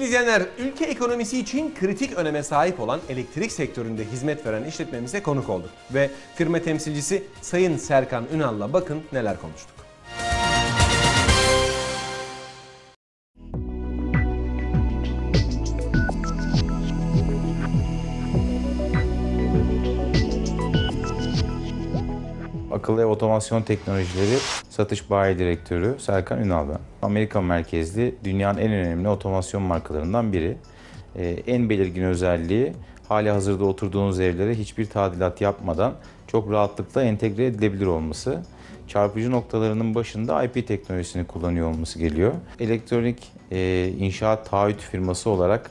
izleyenler, ülke ekonomisi için kritik öneme sahip olan elektrik sektöründe hizmet veren işletmemize konuk olduk. Ve firma temsilcisi Sayın Serkan Ünal'la bakın neler konuştuk. Akıllı ev otomasyon teknolojileri satış bayi direktörü Serkan Ünal ben. Amerika merkezli dünyanın en önemli otomasyon markalarından biri. Ee, en belirgin özelliği hali hazırda oturduğunuz evlere hiçbir tadilat yapmadan çok rahatlıkla entegre edilebilir olması. Çarpıcı noktalarının başında IP teknolojisini kullanıyor olması geliyor. Elektronik e, inşaat taahhüt firması olarak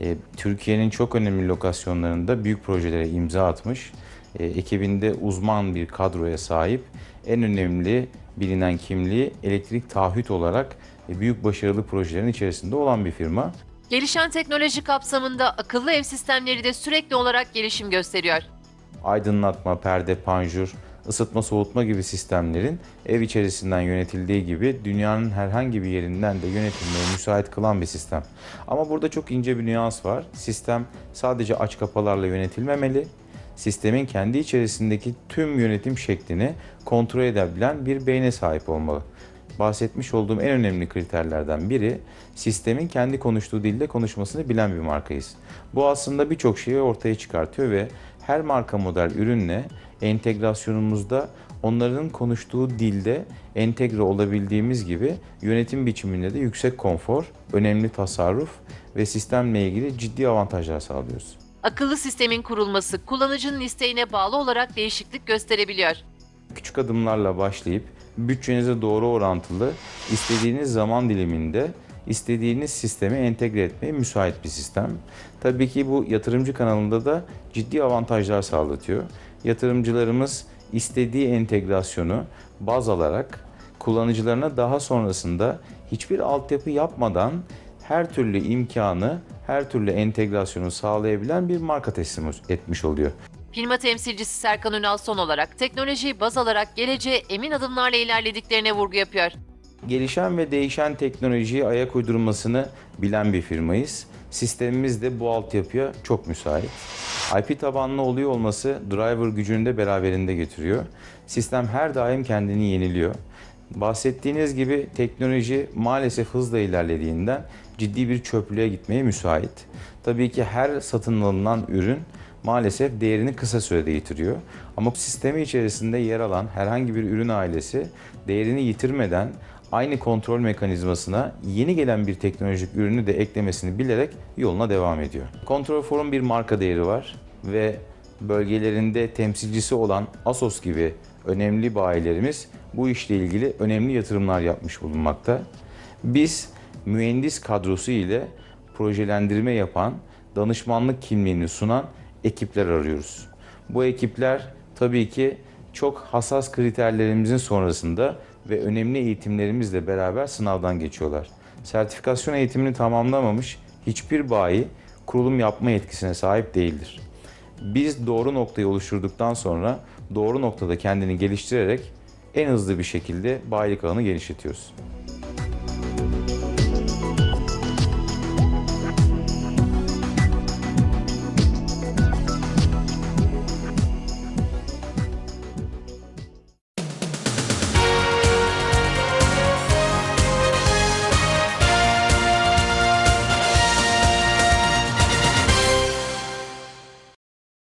e, Türkiye'nin çok önemli lokasyonlarında büyük projelere imza atmış e, ekibinde uzman bir kadroya sahip en önemli bilinen kimliği elektrik taahhüt olarak e, büyük başarılı projelerin içerisinde olan bir firma. Gelişen teknoloji kapsamında akıllı ev sistemleri de sürekli olarak gelişim gösteriyor. Aydınlatma, perde, panjur, ısıtma, soğutma gibi sistemlerin ev içerisinden yönetildiği gibi dünyanın herhangi bir yerinden de yönetilmeye müsait kılan bir sistem. Ama burada çok ince bir nüans var. Sistem sadece aç kapalarla yönetilmemeli. Sistemin kendi içerisindeki tüm yönetim şeklini kontrol edebilen bir beyne sahip olmalı. Bahsetmiş olduğum en önemli kriterlerden biri sistemin kendi konuştuğu dilde konuşmasını bilen bir markayız. Bu aslında birçok şeyi ortaya çıkartıyor ve her marka model ürünle entegrasyonumuzda onların konuştuğu dilde entegre olabildiğimiz gibi yönetim biçiminde de yüksek konfor, önemli tasarruf ve sistemle ilgili ciddi avantajlar sağlıyoruz. Akıllı sistemin kurulması kullanıcının isteğine bağlı olarak değişiklik gösterebiliyor. Küçük adımlarla başlayıp bütçenize doğru orantılı istediğiniz zaman diliminde istediğiniz sisteme entegre etmeye müsait bir sistem. Tabii ki bu yatırımcı kanalında da ciddi avantajlar sağlatıyor. Yatırımcılarımız istediği entegrasyonu baz alarak kullanıcılarına daha sonrasında hiçbir altyapı yapmadan her türlü imkanı, her türlü entegrasyonu sağlayabilen bir marka teslim etmiş oluyor. Firma temsilcisi Serkan Ünal son olarak teknolojiyi baz alarak geleceğe emin adımlarla ilerlediklerine vurgu yapıyor. Gelişen ve değişen teknolojiyi ayak uydurmasını bilen bir firmayız. Sistemimiz de bu altyapıya çok müsait. IP tabanlı oluyor olması driver gücünü de beraberinde getiriyor. Sistem her daim kendini yeniliyor. Bahsettiğiniz gibi teknoloji maalesef hızla ilerlediğinden ciddi bir çöplüğe gitmeye müsait. Tabii ki her satın alınan ürün maalesef değerini kısa sürede yitiriyor. Ama sistemi içerisinde yer alan herhangi bir ürün ailesi değerini yitirmeden aynı kontrol mekanizmasına yeni gelen bir teknolojik ürünü de eklemesini bilerek yoluna devam ediyor. Control Forum bir marka değeri var ve bölgelerinde temsilcisi olan Asos gibi önemli bayilerimiz bu işle ilgili önemli yatırımlar yapmış bulunmakta. Biz mühendis kadrosu ile projelendirme yapan, danışmanlık kimliğini sunan ekipler arıyoruz. Bu ekipler tabii ki çok hassas kriterlerimizin sonrasında ve önemli eğitimlerimizle beraber sınavdan geçiyorlar. Sertifikasyon eğitimini tamamlamamış hiçbir bayi kurulum yapma yetkisine sahip değildir. Biz doğru noktayı oluşturduktan sonra doğru noktada kendini geliştirerek en hızlı bir şekilde bayilik alanı genişletiyoruz.